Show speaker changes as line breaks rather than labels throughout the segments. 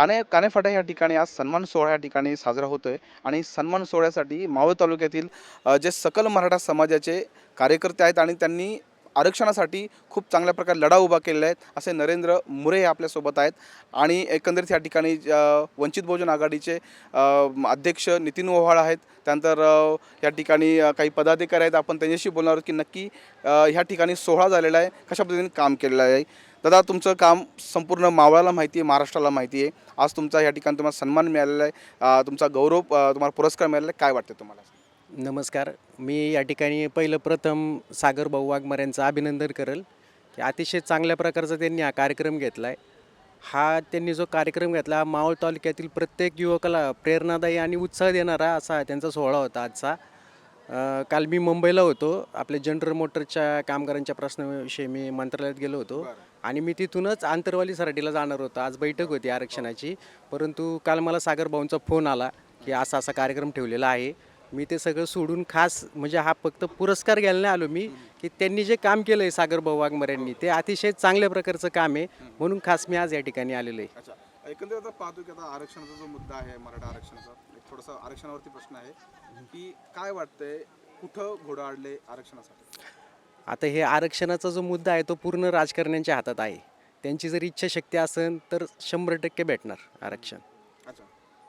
काने कानेफाटा या ठिकाणी आज सन्मान सोहळा या ठिकाणी साजरा होतोय. आणि सन्मान सोहळ्यासाठी मावळ तालुक्यातील जे सकल मराठा समाजाचे कार्यकर्ते आहेत आणि त्यांनी आरक्षणासाठी खूप चांगल्या प्रकारे लढा उभा केलेला आहे असे नरेंद्र मुरे हे आपल्यासोबत आहेत. आणि एकंदरीत या ठिकाणी वंचित बहुजन आघाडीचे अध्यक्ष नितीन ओव्हाळ आहेत. त्यानंतर या ठिकाणी काही पदाधिकारी आहेत. आपण त्यांच्याशी बोलणार आहोत की नक्की ह्या ठिकाणी सोहळा झालेला आहे. कशा पद्धतीने काम केलेलं आहे? दादा तुमचं काम संपूर्ण मावळाला माहिती आहे महाराष्ट्राला माहिती आहे. आज तुमचा या ठिकाणी तुम्हाला सन्मान मिळालेला आहे. तुमचा गौरव तुम्हाला पुरस्कार मिळालेला आहे. काय वाटतं तुम्हाला?
नमस्कार. मी या ठिकाणी पहिलं प्रथम सागर भाऊ वाघमारे यांचं अभिनंदन करेल. की अतिशय चांगल्या प्रकारचा त्यांनी हा कार्यक्रम घेतला आहे हा त्यांनी जो कार्यक्रम घेतला मावळ तालुक्यातील प्रत्येक युवकाला प्रेरणादायी आणि उत्साह देणारा असा त्यांचा सोहळा होता आजचा. काल मी मुंबईला होतो. आपल्या जनरल मोटरच्या कामगारांच्या प्रश्नाविषयी मी मंत्रालयात गेलो होतो. आणि मी तिथूनच आंतरवाली सराटीला जाणार होतो. आज बैठक होती आरक्षणाची. परंतु काल मला सागर भाऊंचा फोन आला की असा असा कार्यक्रम ठेवलेला आहे. मी ते सगळं सोडून खास म्हणजे हा फक्त पुरस्कार घ्यायला नाही आलो मी की त्यांनी जे काम केलं आहे सागर भाऊ वाघमऱ्यांनी ते अतिशय चांगल्या प्रकारचं काम आहे. म्हणून खास मी आज या ठिकाणी आलेलो आहे.
एकंदरीत आता पाहतो की आता आरक्षणाचा जो मुद्दा आहे मराठा आरक्षणाचा एक थोडासा आरक्षणावरती प्रश्न आहे की काय वाटतंय कुठं घोडं आडले आरक्षणासाठी?
आता हे आरक्षणाचा जो मुद्दा आहे तो पूर्ण राजकारण्यांच्या हातात आहे. त्यांची जर इच्छाशक्ती असेल तर शंभर टक्के भेटणार आरक्षण.
अच्छा.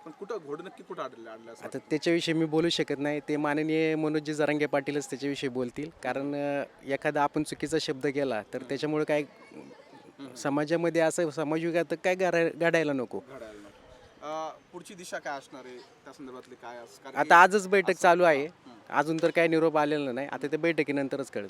पण कुठं घोडं नक्की कुठं आडले आडले असं
आता त्याच्याविषयी मी बोलू शकत नाही. ते माननीय मनोजी जरांगे पाटीलच त्याच्याविषयी बोलतील. कारण अ, एखादा आपण चुकीचा शब्द केला तर त्याच्यामुळे काय समाजामध्ये असं समाजयुगात काय घडा घडायला नको.
घडायला नको. अं, पुढची दिशा काय असणार आहे? त्या संदर्भातली काय
आता आजच बैठक चालू आहे. अजून तर काय निरोप आलेला नाही. आता ते बैठकीनंतरच कळेल.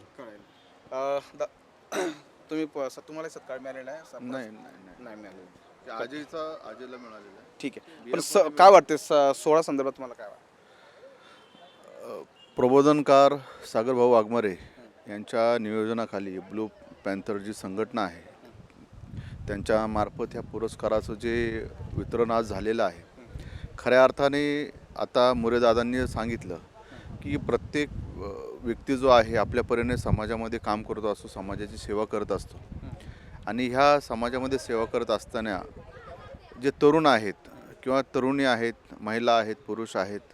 दा- तुम्ही प- स- तुम्हाला सत्कार मिळालेला आहे? स-
नाही नाही
नाही. मिळालेला
नाही आजीचा आजीला मिळालेला आहे.
ठीक आहे. पण स- काय वाटते स- सोळा संदर्भात तुम्हाला काय वाटतं
प्रबोधनकार सागरभाऊ वाघमारे यांच्या नियोजनाखाली ब्लू पॅन्थर जी संघटना आहे. त्यांच्या मार्फत ह्या पुरस्काराचं जे वितरण आज झालेलं आहे खऱ्या अर्थाने आता मुरेदादांनी सांगितलं की प्रत्येक अ, व्यक्ती जो आहे आपल्या परीने समाजामध्ये काम करतो असतो समाजाची सेवा करत असतो. आणि ह्या समाजामध्ये सेवा करत असताना जे तरुण आहेत किंवा तरुणी आहेत महिला आहेत पुरुष आहेत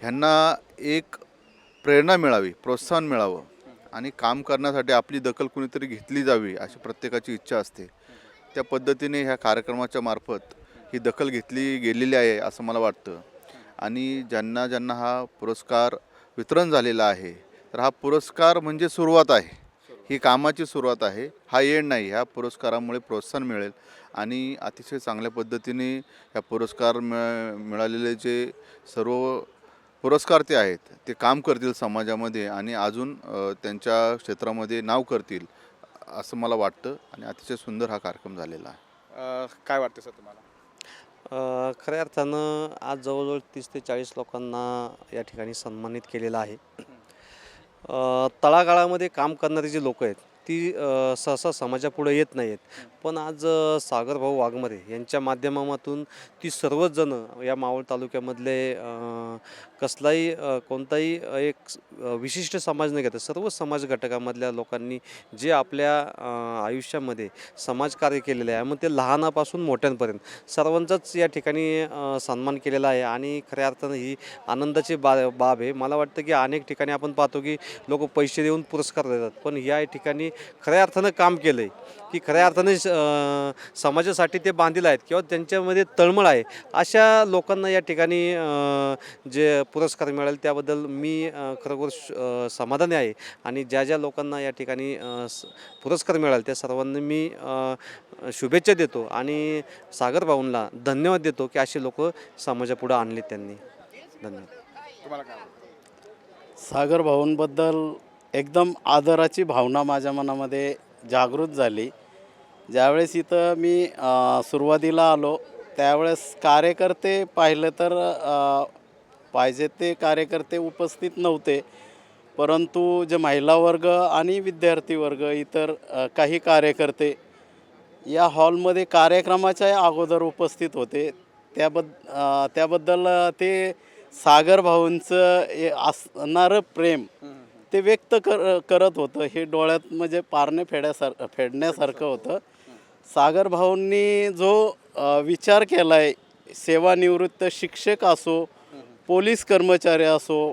ह्यांना एक प्रेरणा मिळावी प्रोत्साहन मिळावं. आणि काम करण्यासाठी आपली दखल कुणीतरी घेतली जावी अशी प्रत्येकाची इच्छा असते. त्या पद्धतीने ह्या कार्यक्रमाच्या मार्फत ही दखल घेतली गेलेली आहे असं मला वाटतं. आणि ज्यांना ज्यांना हा पुरस्कार वितरण झालेला आहे तर हा पुरस्कार म्हणजे सुरुवात आहे. ही कामाची सुरुवात आहे. हा येण नाही. ह्या पुरस्कारामुळे प्रोत्साहन मिळेल आणि अतिशय चांगल्या पद्धतीने ह्या पुरस्कार मिळ मिळालेले जे सर्व पुरस्कारते आहेत ते काम करतील समाजामध्ये आणि अजून त्यांच्या क्षेत्रामध्ये नाव करतील असं मला वाटतं आणि अतिशय सुंदर हा कार्यक्रम झालेला आहे.
काय वाटतं सर तुम्हाला?
खऱ्या अर्थानं आज जवळजवळ तीस ते चाळीस लोकांना या ठिकाणी सन्मानित केलेलं आहे. तळागाळामध्ये काम करणारी जे लोकं आहेत ती सहसा समाजापुढे येत नाही आहेत पण आज सागरभाऊ वाघमारे यांच्या माध्यमातून ती सर्वच या मावळ तालुक्यामधले कसलाही कोणताही एक विशिष्ट समाज न घेता सर्व समाज घटकामधल्या लोकांनी जे आपल्या आयुष्यामध्ये समाजकार्य केलेलं आहे मग ते लहानापासून मोठ्यांपर्यंत सर्वांचाच या ठिकाणी सन्मान केलेला आहे. आणि खऱ्या अर्थानं ही आनंदाची बा बाब आहे. मला वाटतं की अनेक ठिकाणी आपण पाहतो की लोक पैसे देऊन पुरस्कार देतात. पण या ठिकाणी खऱ्या अर्थानं काम केलं आहे की खऱ्या अर्थाने समाजासाठी ते बांधील आहेत किंवा त्यांच्यामध्ये तळमळ आहे. अशा लोकांना या ठिकाणी जे पुरस्कार मिळाले त्याबद्दल मी खरोखर श- समाधानी आहे. आणि ज्या ज्या लोकांना या ठिकाणी पुरस्कार मिळाले त्या सर्वांना मी शुभेच्छा देतो. आणि सागर भाऊंना धन्यवाद देतो की असे लोक समाजापुढं आणले त्यांनी. धन्यवाद.
सागर भाऊंबद्दल एकदम आदराची भावना माझ्या मनामध्ये जागृत झाली. ज्यावेळेस इथं मी सुरुवातीला आलो त्यावेळेस कार्यकर्ते पाहिलं तर पाहिजे ते कार्यकर्ते उपस्थित नव्हते. परंतु जे महिला वर्ग आणि विद्यार्थी वर्ग इतर काही कार्यकर्ते या हॉलमध्ये कार्यक्रमाच्या अगोदर उपस्थित होते. त्याबद त्याबद्दल ते सागर भाऊंचं असणारं प्रेम ते व्यक्त कर करत होतं. हे डोळ्यात म्हणजे पारणे फेड्यासार फेडण्यासारखं होतं. सागर भाऊंनी जो विचार केला आहे सेवानिवृत्त शिक्षक असो पोलीस कर्मचारी असो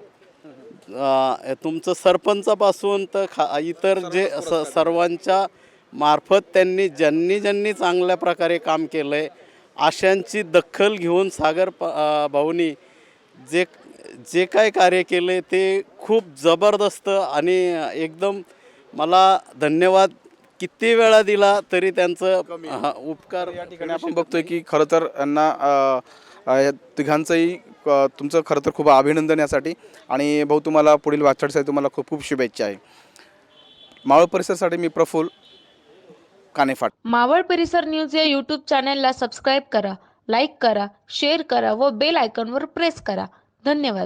तुमचं सरपंचापासून तर खा इतर जे स सर्वांच्या मार्फत त्यांनी ज्यांनी ज्यांनी चांगल्या प्रकारे काम केलं आहे अशांची दखल घेऊन सागर प भाऊनी जे जे काय कार्य केले ते खूप जबरदस्त आणि एकदम मला धन्यवाद. किती वेळा दिला तरी त्यांचं हा, उपकार.
या ठिकाणी आपण बघतोय की खरं तर यांना अ, अ, या तिघांचंही अ, तुमचं खरं तर खूप अभिनंदन यासाठी. आणि भाऊ तुम्हाला पुढील वाटचालीसाठी तुम्हाला खूप खूप शुभेच्छा आहे. मावळ परिसरासाठी मी प्रफुल कानेफाट.
मावळ परिसर न्यूज या यूट्यूब चॅनलला सबस्क्राईब करा. लाईक करा शेअर करा व बेल आयकॉनवर प्रेस करा. धन्यवाद.